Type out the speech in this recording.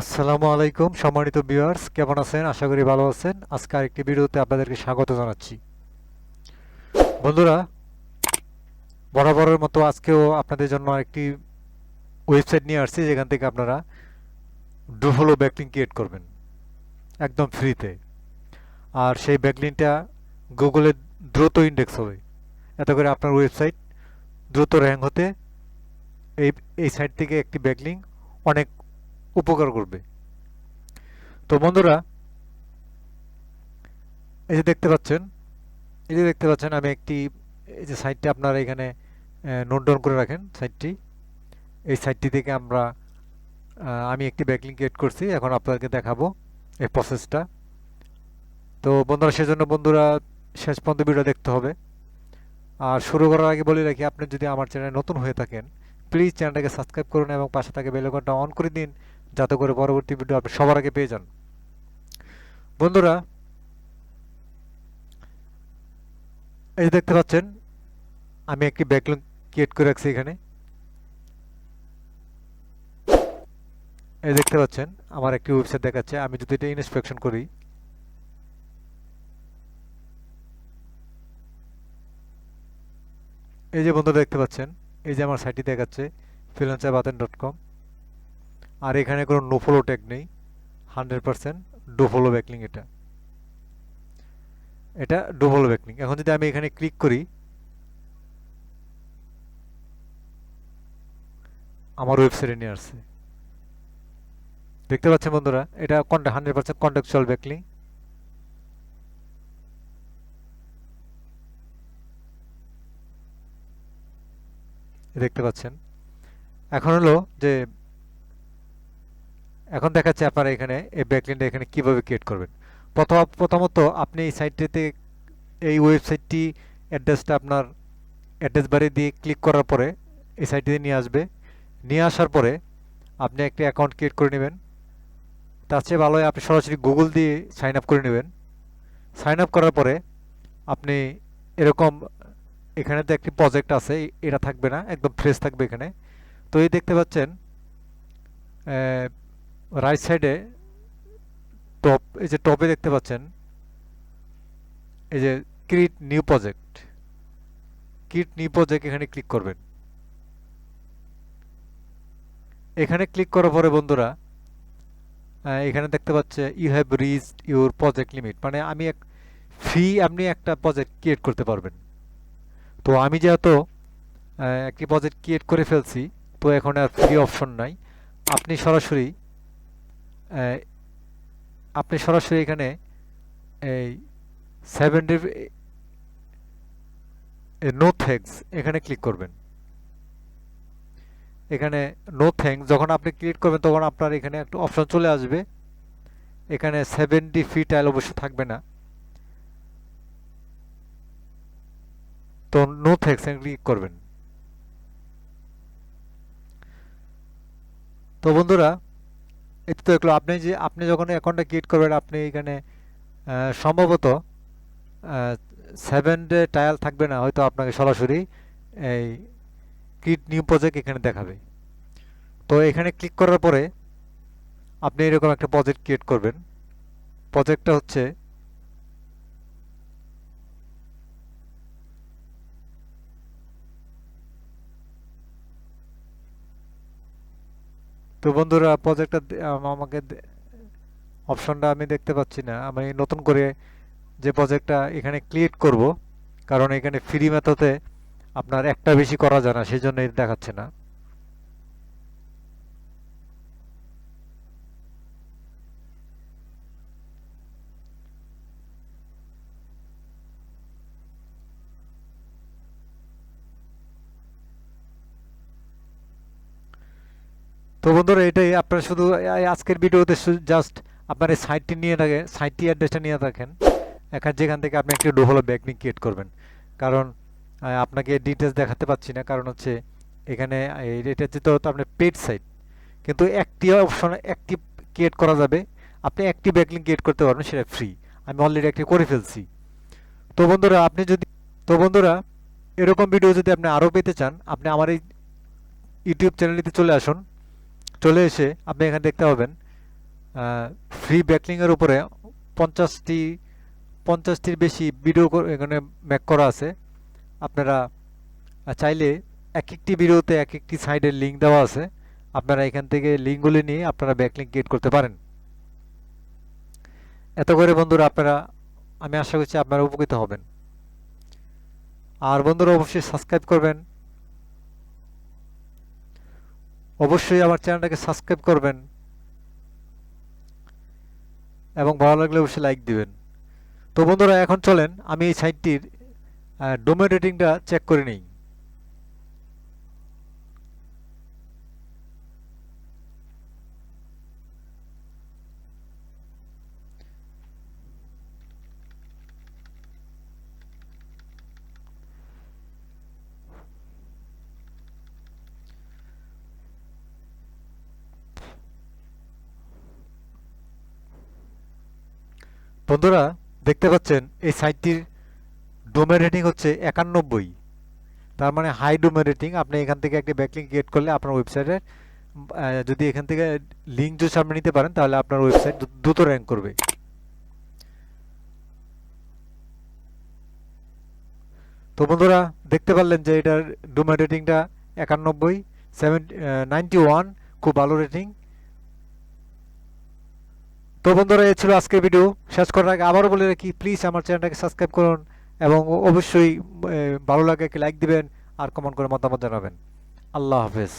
আসসালামু আলাইকুম, সম্মানিত ভিউয়ার্স, কেমন আছেন? আশা করি ভালো আছেন। আজকে আরেকটি ভিডিওতে আপনাদেরকে স্বাগত জানাচ্ছি। বন্ধুরা, বরাবরের মতো আজকেও আপনাদের জন্য একটি ওয়েবসাইট নিয়ে আসছি, যেখান থেকে আপনারা ডুফলো ব্যাকলিং ক্রিয়েট করবেন, একদম ফ্রিতে আর সেই ব্যাকলিংটা গুগলে দ্রুত ইন্ডেক্স হবে। এত করে আপনার ওয়েবসাইট দ্রুত র্যাঙ্ক হতে এই এই সাইট থেকে একটি ব্যাকলিং অনেক উপকার করবে। তো বন্ধুরা, এই যে দেখতে পাচ্ছেন, এই যে দেখতে পাচ্ছেন, আমি একটি, এই যে সাইটটি আপনারা এখানে নোট ডাউন করে রাখেন সাইটটি এই সাইটটি থেকে আমরা আমি একটি ব্যাকলিং ক্রিয়েট করছি, এখন আপনাদেরকে দেখাবো এই প্রসেসটা তো বন্ধুরা, সেজন্য বন্ধুরা, শেষ পর্যন্ত ভিডিও দেখতে হবে। আর শুরু করার আগে বলে রাখি, আপনি যদি আমার চ্যানেলে নতুন হয়ে থাকেন প্লিজ চ্যানেলটাকে সাবস্ক্রাইব করুন এবং পাশে থাকে বেল আইকনটা অন করে দিন। যাতে করে পরবর্তী ভিডিও আপনি সবার আগে পেয়ে যান। বন্ধুরা, এই দেখতে পাচ্ছেন, আমি একটি ব্যাকলিং ক্রিয়েট করে রাখছি এখানে। এই দেখতে পাচ্ছেন, আমার একটি ওয়েবসাইট দেখাচ্ছে, আমি যদি এটা ইনস্পেকশন করি। এই যে বন্ধুরা দেখতে পাচ্ছেন, এই যে আমার সাইটটি দেখাচ্ছে ফ্রিল্যান্সার বাতেন ডট কম আর এখানে কোনো নো ফলো ট্যাগ নেই। Hundred percent do follow backlink এটা। এটা ডো ফলো ব্যাকলিং এখন যদি আমি এখানে ক্লিক করি, আমার ওয়েবসাইটে নিয়ে আসছে। দেখতে পাচ্ছেন বন্ধুরা, এটা হান্ড্রেড পার্সেন্ট কন্টেকচুয়াল ব্যাকলিং দেখতে পাচ্ছেন। এখন হলো যে এখন দেখাচ্ছে আপনারা এখানে, এই ব্যাকলিনটা এখানে কীভাবে ক্রিয়েট করবেন। প্রথম, প্রথমত আপনি এই সাইটটিতে এই ওয়েবসাইটটি অ্যাড্রেসটা আপনার অ্যাড্রেস বারে দিয়ে ক্লিক করার পরে এই সাইটটিতে নিয়ে আসবে। নিয়ে আসার পরে আপনি একটি অ্যাকাউন্ট ক্রিয়েট করে নেবেন। তার চেয়ে ভালো আপনি সরাসরি গুগল দিয়ে সাইন আপ করে নেবেন। সাইন আপ করার পরে আপনি এরকম এখানে তো একটি প্রজেক্ট আছে এটা থাকবে না, একদম ফ্রেশ থাকবে এখানে। তো এই দেখতে পাচ্ছেন রাইট সাইডে টপ এই যে টপে দেখতে পাচ্ছেন, এই যে create new project create new project এখানে ক্লিক করবেন। এখানে ক্লিক করার পরে বন্ধুরা এখানে দেখতে পাচ্ছে you have reached your project limit মানে আমি এক ফি আপনি একটা প্রজেক্ট ক্রিয়েট করতে পারবেন। তো আমি যেহেতু একটি প্রজেক্ট ক্রিয়েট করে ফেলছি, তো এখন আর ফ্রি অপশন নাই। আপনি সরাসরি আপনি সরাসরি এখানে এই সেভেন নো থ্যাঙ্কস এখানে ক্লিক করবেন। এখানে নো থ্যাঙ্কস যখন আপনি ক্লিক করবেন তখন আপনার এখানে একটা অপশন চলে আসবে। এখানে সেভেন্টি ফি টাইল অবশ্য থাকবে না। তো নো থ্যাঙ্কস ক্লিক করবেন। তো বন্ধুরা এটা তো এগুলো আপনি যে, আপনি যখন অ্যাকাউন্টটা ক্রিয়েট করবেন, আপনি এখানে সম্ভবত সেভেন ডে টায়াল থাকবে না, হয়তো আপনাকে সরাসরি এই ক্রিয়েট নিউ প্রজেক্ট এখানে দেখাবে। তো এখানে ক্লিক করার পরে, আপনি এরকম একটা প্রজেক্ট ক্রিয়েট করবেন। প্রজেক্টটা হচ্ছে তো বন্ধুরা প্রজেক্টটা আমাকে অপশনটা আমি দেখতে পাচ্ছি না। আমি নতুন করে যে প্রজেক্টটা এখানে ক্রিয়েট করব, কারণ এখানে ফ্রি মেথডে আপনার একটা বেশি করা যায় না সেই জন্য দেখাচ্ছে না। তো বন্ধুরা, এটাই আপনারা শুধু আজকের ভিডিওতে জাস্ট আপনার এই সাইটটি নিয়ে থাকে সাইটটি অ্যাড্রেসটা নিয়ে থাকেন। এখান যেখান থেকে আপনি একটি ডোহলো ব্যাকলিং ক্রিয়েট করবেন। কারণ আপনাকে ডিটেলস দেখাতে পাচ্ছি না। কারণ হচ্ছে, এখানে এটা যেহেতু আপনার পেড সাইট কিন্তু একটি অপশন একটি ক্রিয়েট করা যাবে। আপনি একটি ব্যাকলিং ক্রিয়েট করতে পারবেন, সেটা ফ্রি আমি অলরেডি একটি করে ফেলছি। তো বন্ধুরা, আপনি যদি, তো বন্ধুরা, এরকম ভিডিও যদি আপনি আরও পেতে চান, আপনি আমার এই ইউটিউব চ্যানেলটিতে চলে আসুন। চলে এসে আপনি এখানে দেখতে পাবেন ফ্রি ব্যাকলিংয়ের উপরে পঞ্চাশটি, পঞ্চাশটির বেশি ভিডিও এখানে ম্যাক করা আছে। আপনারা চাইলে এক একটি ভিডিওতে এক একটি সাইডের লিঙ্ক দেওয়া আছে। আপনারা এখান থেকে লিঙ্কগুলি নিয়ে আপনারা ব্যাকলিঙ্ক ক্রিয়েট করতে পারেন। এত করে বন্ধুরা আপনারা, আমি আশা করছি আপনারা উপকৃত হবেন। আর বন্ধুরা অবশ্যই সাবস্ক্রাইব করবেন। অবশ্যই আমার চ্যানেলটাকে সাবস্ক্রাইব করবেন এবং ভালো লাগলে অবশ্যই লাইক দিবেন। তো বন্ধুরা, এখন চলেন, আমি এই সাইটটির ডোমেন রেটিংটা চেক করে নিই। বন্ধুরা, দেখতে পাচ্ছেন, এই সাইটটির ডোমেন রেটিং হচ্ছে একানব্বই। তার মানে হাই ডোমেন রেটিং আপনি এখান থেকে একটি ব্যাকলিং ক্রিয়েট করলে আপনার ওয়েবসাইটের যদি এখান থেকে লিঙ্ক যদি সামনে নিতে পারেন, তাহলে আপনার ওয়েবসাইট দ্রুত র্যাঙ্ক করবে। তো বন্ধুরা, দেখতে পারলেন যে এটার ডোমেন রেটিংটা একানব্বই সেভেন নাইনটি ওয়ান খুব ভালো রেটিং তো বন্ধুরা এ ছিল আজকের ভিডিও শেষ করার আগে আবারও বলে রাখি প্লিজ আমার চ্যানেলটাকে সাবস্ক্রাইব করুন এবং অবশ্যই ভালো লাগে লাইক দিবেন আর কমেন্ট করে মতামত জানাবেন। আল্লাহ হাফেজ।